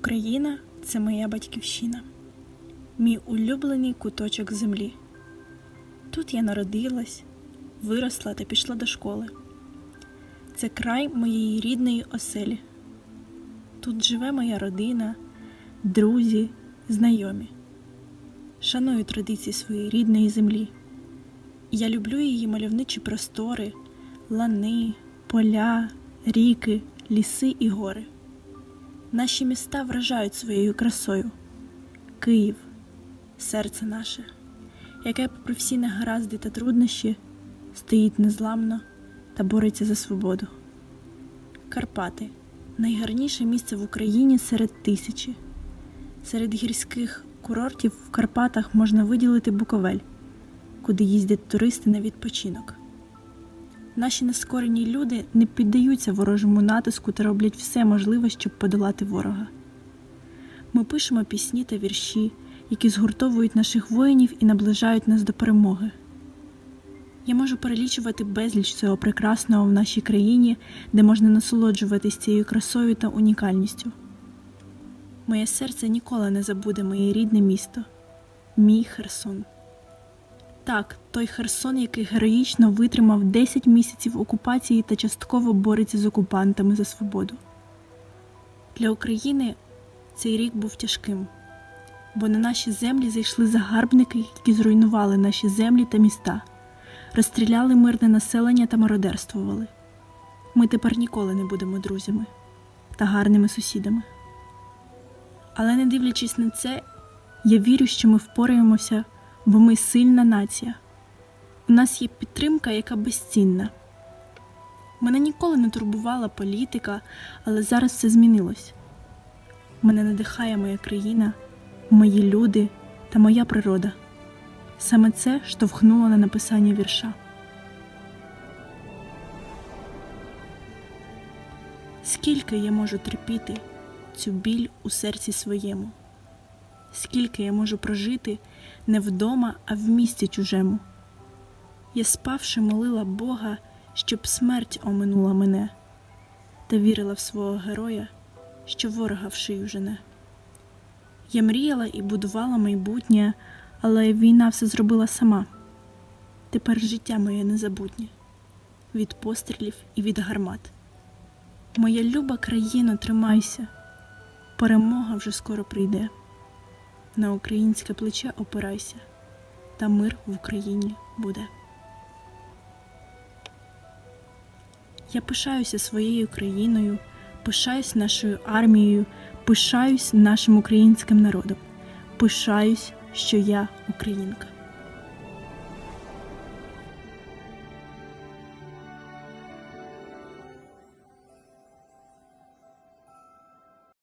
Україна це моя батьківщина, мій улюблений куточок землі. Тут я народилась, виросла та пішла до школи. Це край моєї рідної оселі. Тут живе моя родина, друзі, знайомі. Шаную традиції своєї рідної землі. Я люблю її мальовничі простори, лани, поля, ріки, ліси і гори. Наші міста вражають своєю красою. Київ, серце наше, яке, попри всі негаразди та труднощі, стоїть незламно та бореться за свободу. Карпати найгарніше місце в Україні серед тисячі. Серед гірських курортів в Карпатах можна виділити Буковель, куди їздять туристи на відпочинок. Наші нескорені люди не піддаються ворожому натиску та роблять все можливе, щоб подолати ворога. Ми пишемо пісні та вірші, які згуртовують наших воїнів і наближають нас до перемоги. Я можу перелічувати безліч цього прекрасного в нашій країні, де можна насолоджуватись цією красою та унікальністю. Моє серце ніколи не забуде моє рідне місто, мій Херсон. Так, той Херсон, який героїчно витримав 10 місяців окупації та частково бореться з окупантами за свободу. Для України цей рік був тяжким, бо на наші землі зайшли загарбники, які зруйнували наші землі та міста, розстріляли мирне населення та мародерствували. Ми тепер ніколи не будемо друзями та гарними сусідами. Але не дивлячись на це, я вірю, що ми впораємося, бо ми сильна нація. У нас є підтримка, яка безцінна. Мене ніколи не турбувала політика, але зараз все змінилось. Мене надихає моя країна, мої люди та моя природа. Саме це штовхнуло на написання вірша. Скільки я можу терпіти цю біль у серці своєму? Скільки я можу прожити не вдома, а в місті чужему? Я спавши молила Бога, щоб смерть оминула мене, та вірила в свого героя, що ворога в шию жене. Я мріяла і будувала майбутнє, але війна все зробила сама. Тепер життя моє незабутнє від пострілів і від гармат. Моя люба країно, тримайся, перемога вже скоро прийде. На українське плече опирайся, та мир в Україні буде. Я пишаюся своєю країною, пишаюсь нашою армією, пишаюсь нашим українським народом, пишаюсь, що я українка.